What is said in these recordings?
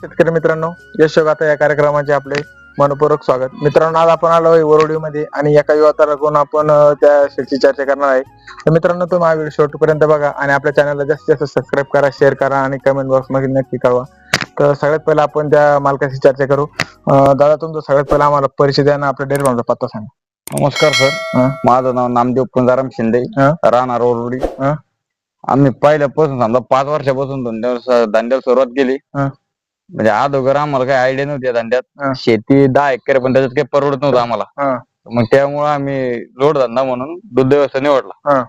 शेतकरी मित्रांनो यशोगाथा या कार्यक्रमाचे आपले मनपूर्वक स्वागत. मित्रांनो आज आपण आलो वरोडी मध्ये आणि एका युवकाला कोण आपण त्या शेतची चर्चा करणार आहे. तर मित्रांनो तुम्ही हा व्हिडिओ शेवटपर्यंत बघा आणि आपल्या चॅनलला जास्तीत जास्त सबस्क्राईब करा शेअर करा आणि कमेंट बॉक्समध्ये नक्की कळवा. तर सगळ्यात पहिला आपण त्या मालकाशी चर्चा करू. दादा तुमचं सगळ्यात पहिला आम्हाला परिचय द्या ना आपल्या डेअरी फार्मचा पत्ता सांगा. नमस्कार सर. माझं नाव नामदेव पुंजाराम शिंदे. राहणार ओरडी हा. आम्ही पहिल्यापासून समजा पाच वर्षापासून धंद्यावर धंद्याला सुरुवात केली. म्हणजे अगोदर आम्हाला काही आयडिया नव्हती या हा. धंद्यात शेती दहा एकर पण त्याच्यात काही परवडत नव्हतं आम्हाला. हा. मग त्यामुळे आम्ही जोड धंदा म्हणून दुग्ध व्यवसाय निवडला. हा.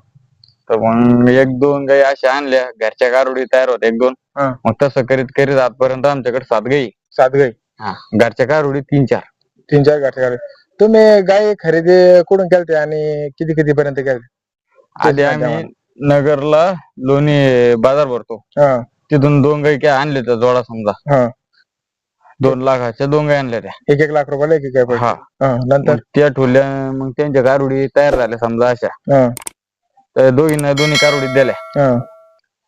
तर मग एक दोन गाई अशा आणल्या. घरच्या गारुडी तयार होत्या एक दोन. हा. मग तसं करीत करीत आजपर्यंत आमच्याकडे सात गाई. सात गाई. घरच्या गारुडी तीन चार. तीन चार गाठी गाडी तुम्ही गाय खरेदी कुठून केलते आणि किती किती पर्यंत केलते? आधी आम्ही नगरला लोणी बाजार भरतो. हा. तिथून दोन गाई काय आणले त्या जोडा समजा. हा. दोन लाखाच्या दोन गाई आणल्या त्या. एक एक लाख रुपयाला एक एक. हा. हा नंतर? मग त्या ठेवल्या मग त्यांच्या कारुडी तयार झाल्या समजा अशा. हा. तर दोघींना दोन्ही कारुडी दिल्या. हा.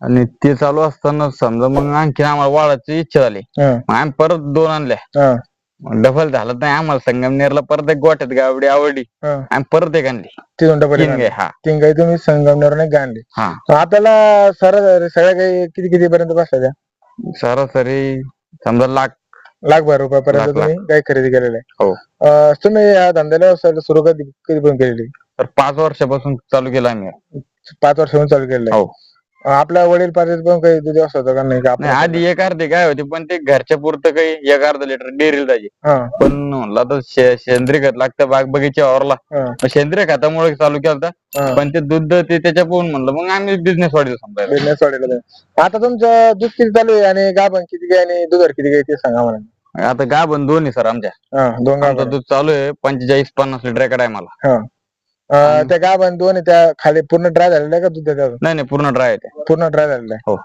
आणि ते चालू असताना समजा मग आणखी आम्हाला वाढायची इच्छा झाली. हा. मग आम्ही परत दोन आणल्या. हा. डबल झालं नाही आम्हाला संगमनेरला परत एक गोठ्यात गावडी आवडली हा. आम्ही परत एक आणली. तिथून डबल तीन हा. तीन गाई तुम्ही संगमनेरने गाय आणली? हा. आपल्याला सर सगळ्या गाई किती किती पर्यंत बसल्या त्या? सरासरी समजा लाख लाखभर रुपयापर्यंत लाख, तुम्ही गाय खरेदी केलेल्या आहे. हो. अं, तुम्ही या धंद्याला सुरू कधी कधी पण केलेली? तर पाच वर्षापासून चालू केलं आम्ही. पाच वर्षापासून चालू केलेलं आहे. हो. अं, आपल्या वडील पार्टीत पण काही दूध व्यवसाय होता का नाही? का नाही आपण आधी एक अर्धी काय होती पण ते घरच्या पुरतं काही एक अर्धा लिटर डेअरीला जायचे. हा. पण म्हणला तर शे- सेंद्रिय खत लागतं बाग बगीच्या वावरला. हा. मग सेंद्रिय खतामुळे चालू केलं हा. पण ते दूध ते त्याच्या पोहून म्हणलं मग आम्ही बिझनेस वाढीला समजायला बिझनेस वाढलेला आहे. आता तुमचं दूध किती चालू आहे आणि गाभण किती गाय आणि दुधार किती गाय ते सांगा मला. आता गाभण दोन आहे सर आमच्या. हा दोन आमचं गाभण दूध चालू आहे पंचेचाळीस पन्नास लिटर एका टायमाला. हा. अं, त्या गाभण दोन आहे त्या खाली पूर्ण ड्राय झालेल्या आहे का दूध त्याच्यावर? नाही नाही पूर्ण ड्राय आहे ते. पूर्ण ड्राय झालेला आहे. हो.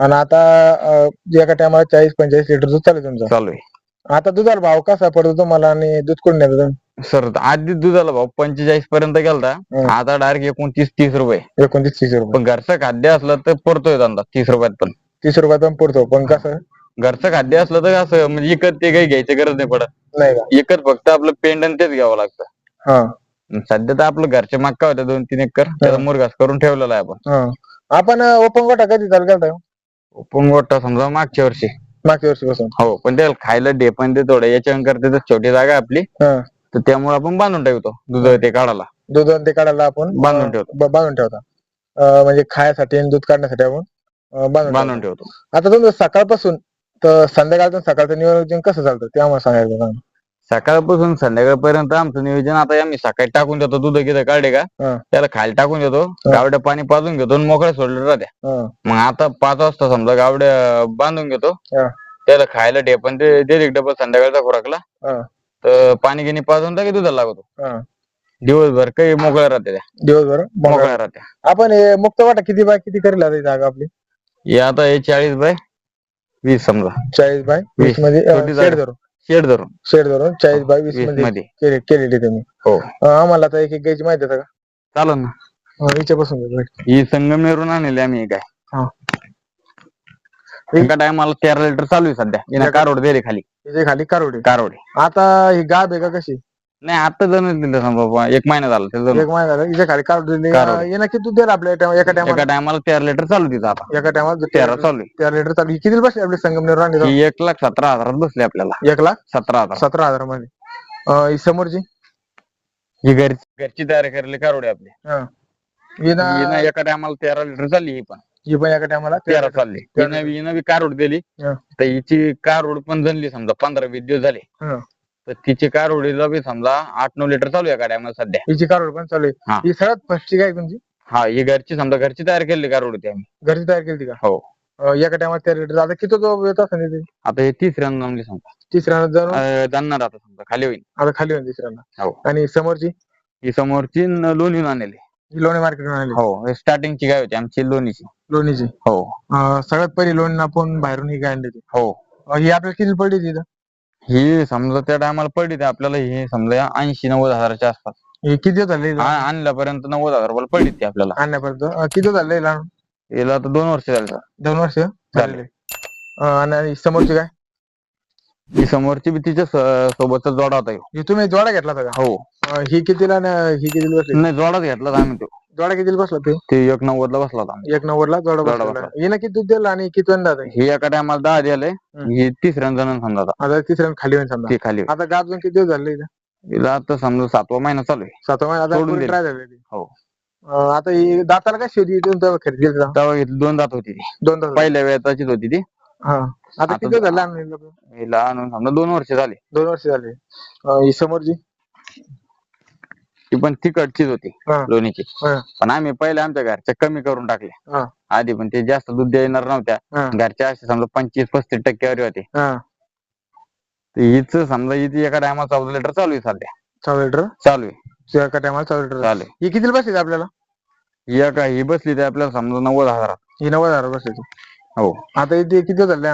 आणि आता अं, एका टायमाला चाळीस पंचेचाळीस लिटर दूध चालू आहे तुमचं? चालू आहे. आता दुधाला भाव कसा पडतो तुम्हाला आणि दूध कुठून येतं तुम्ही? सर आधी दुधाला भाव पंचेचाळीस पर्यंत गेलता. आता डायरेक्ट एकोणतीस तीस रुपये. एकोणतीस तीस रुपये. पण घरचं खाद्य असलं तर पडतोय धंदा तीस रुपयात पण. तीस रुपयात पण पडतो पण कसं? घरचं खाद्य असलं तर असं म्हणजे इकत ते काही घ्यायची गरज नाही पडत. नाही का? एकच फक्त आपलं पेंड आणि तेच घ्यावं लागतं. हा. सध्या तर आपलं घरचे मक्का होत्या दोन तीन एकर त्याचा मुरघास करून ठेवलेला आहे आपण. हा. आपण ओपन गोठा कधी चालू केलता पोंगोटा समजा मागच्या वर्षी. मागच्या वर्षीपासून. हो पण त्याला खायला डे पण ते थोडं याच्या करते तर छोटी जागा आहे आपली. हा. तर त्यामुळे आपण बांधून ठेवतो दूध ते काढायला. दूध आणि ते काढायला आपण बांधून ठेवतो. ब- बांधून ठेवता. अं, म्हणजे खायसाठी आणि दूध काढण्यासाठी आपण अं, बांधून बांधून ठेवतो. आता तुमचं सकाळपासून तर संध्याकाळचं सकाळचं नियोजन कसं चालतं? ते आम्हाला सांगायचं सांगा. सकाळपासून संध्याकाळपर्यंत आमचं नियोजन आता आम्ही सकाळी टाकून देतो दूध किती काढले का? हा. त्याला खाली टाकून देतो गावड्या पाणी पाजून घेतो आणि मोकळ्या सोडले राहत्या. हा, मग आता पाच वाजता समजा गावड्या बांधून घेतो. हा. त्याला खायला डे पण ते दे डबल संध्याकाळचा खुराकला. हा, तर पाणी गिनी पाजून टाकी दुधाला लागतो. हा. दिवसभर काही मोकळ्या राहते त्या. दिवसभर मोकळा. मोकळ्या राहत्या. आपण हे मुक्त वाटा किती बाय किती करेल आता ही जागा आपली? हे आता हे चाळीस बाय वीस समजा. चाळीस बाय वीस वीस. मध्ये छोटी शेड जागा. धरून. शेड धरून. शेड धरून चाळीस बाय वीस वीसमध्ये मध्ये. केले- केलेली तुम्ही. हो. अं, आम्हाला आता एक एक गायची माहिती आहे का? चालेल ना. अं, हिच्यापासून. ही संगमनेरून आणलेली आम्ही एक हा. आहे एका टायमाला तेरा लिटर चालू आहे सध्या. हिनं कारोड दिली खाली. हिची खाली कारोडी. कारोडे. आता ही गाब आहे का कशी? नाही आता जण दिलं समजा बुवा, एक महिना झाला ते जणू. एक महिना झाला. हिच्या खाली कारोडी दिली येणं किती दूध द्यायला आपल्या time- एका एका टायमाला टायमाला तेरा लिटर चालू तिथं आता. एका टायमाला तेरा चालू आहे. तेरा लिटर चालू किती बसली आपली संगमनेर ही एक लाख सतरा हजारात बसली आपल्याला. एक लाख? सतरा हजार. सतरा हजारमध्ये अं, ही समोरची? ही घरची. घरची तयारी करली कारोडे आपली. हा. ही ना हिनं एका टायमाला तेरा लिटर चालली ही पण. ही पण एका टायमाला तेरा चालली. तेरा. हिनं हिनं बी कारोड दिली. हा. तर हिची कारोड पण जनली समजा पंधरा वीस दिवस झाले. हा. तर तिची कारोडीला बी समजा आठ नऊ लिटर चालू आहे टायमाला सध्या. हिची कारोड पण चालू हा. आहे. ही. सगळ्यात फर्स्टची काय तुमची हा ही घरची समजा घरची तयार केली कारोड होती आम्ही. घरची तयार केली का? हो. अं, एका टायमाला तेरा लिटर आता किती तो येत असेल इथे? आता हे तिसऱ्यांदा जमली समजा. तिसऱ्यानं जाऊन अं, जाणार आता समजा खाली होईल. आता खाली होईल तिसऱ्यानं हो. आणि समोरची? ही समोरची न- लोणी आणली ही लोणी मार्केट आली हो स्टार्टिंगची काय होती आमची लोणीची. लोणीची. हो. अं, सगळ्यात पहिली लोणी आपण बाहेरून ही गाय आणली होती. हो. अं, ही आपल्याला किती पडली होती इथं? ही समजा त्या टायमाला पडली ती आपल्याला ही समजा ऐंशी नव्वद हजाराच्या आसपास. ही किती झाले? आ- आणल्यापर्यंत नव्वद हजार रुपयाला पडली ती आपल्याला. आणण्यापर्यंत अं, किती झाले हिला? हिला आता दोन वर्ष झाली दोन वर्ष? झालेले अं, आणि आणि समोरची काय? ही समोरची बी तिच्या स- सोबतचा जोडा होता. ह्यो. हे तुम्ही जोडा घेतला होता का? हो. अं, ही कितीला न ही बसली? नाही जोडाच घेतला होता आम्ही तो. जोडा कितीला बसला ते ते एक नव्वदला बसला होता. एक नव्वदला जोडा जोडा बसला बसला. हिनं किती दूध दिलं आणि किती वेळा आता ही एका टायमाला दहा दिले हम्म. ही तिसऱ्या जण समजा आता. आता तिसऱ्या खाली होईल समजा ती खाली आता गाब जाऊन किती दिवस झाले इथं? आता समजा सातवा महिना चालू आहे सातवा महिना आता सोडून पुरी दिली. try झाली ती. हो. अं, आता ही दाताला काय शेती इथून खरेदी केली तेव्हा? तेव्हा घेतली दोन दात होती ती दोन तास पहिल्या वेळाचीच होती ती हा आता आता किती दिवस झाले? हिला आणून समजा दोन वर्ष झाली दोन वर्ष झाले अं, ही समोरची ती पण तिकडचीच होती हा. लोणीची. हा. पण आम्ही पहिले आमच्या घरच्या कमी करून टाकले हा. आधी पण ते जास्त दूध देणार नव्हत्या. हा. घरच्या असे समजा पंचवीस पस्तीस टक्केवारी होते. हा. तर हिच समजा हिची एका टायमा चौदा लिटर चालू आहे सध्या. चौदा लिटर? चालू आहे. एका टायमाला चौदा लिटर. चालू आहे. ही कितीला बसली आपल्याला? ही एका ही बसली ते आपल्याला समजा नव्वद हजारात. ही नव्वद हजार बसली हो. आता इथे किती झाले?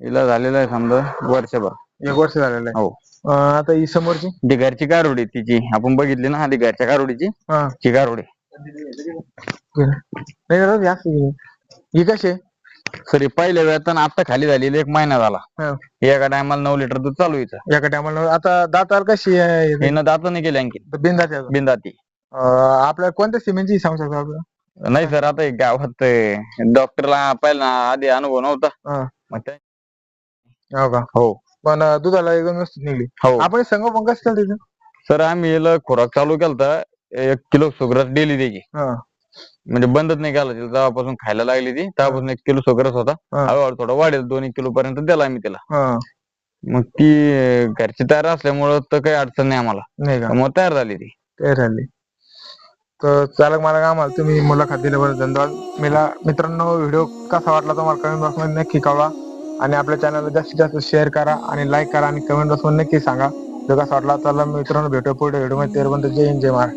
हिला झालेलं आहे समजा वर्षभर. एक वर्ष झालेलं आहे. हो. अं, आता ही समोरची? ती घरची गारुडी आहे तिची. आपण बघितली ना आधी घरच्या गारुडीची. हा. ची गारुडी. नाही दादा, जास्त घे. ही कशी आहे? सरी पहिल्या वेळात आता खाली झालेली एक महिना झाला. हा. एका टायमाला नऊ लिटर दूध चालू आहे एका टायमाला आता दातावर कशी आहे? हिनं दात नाही केली आणखी. बिंदाची आहे. बिंदाती आपल्या कोणत्या सिमेंटची सांगू शकतो आपल्याला नाही सर आता हे गावात डॉक्टरला पहिला आधी अनुभव नव्हता. हा. मग त्या- हो का? हो. पण दुधाला एकदम व्यवस्थित निघली. हो. आपण संगोपन कसं केलं तिथं सर आम्ही याला खुराक चालू केलता. एक किलो सुगरस डेली हा. म्हणजे बंदच नाही केला तिला तेव्हापासून खायला लागली ती. तेव्हापासून एक किलो सुगरस होता. हा. हळूहळू थोडा वाढेल. दोन एक किलो पर्यंत दिला आम्ही तिला हा. मग ती अं, घरची तयार असल्यामुळं तर काही अडचण नाही आम्हाला. नाही का? मग तयार झाली ती. ते राहिली तर चालक मला आम्हाला तुम्ही मुलाखत दिल्याबद्दल धन्यवाद. मला मित्रांनो व्हिडिओ कसा वाटला तुम्हाला कमेंट बॉक्समध्ये नक्की कळवा. आणि आपल्या चॅनलला जास्तीत जास्त शेअर करा आणि लाईक करा आणि कमेंट बसून नक्की सांगा. जर कसा वाटला तर मित्रांनो भेटू पुढे व्हिडिओमध्ये. तेरबंद जय हिंद जय महाराष्ट्र.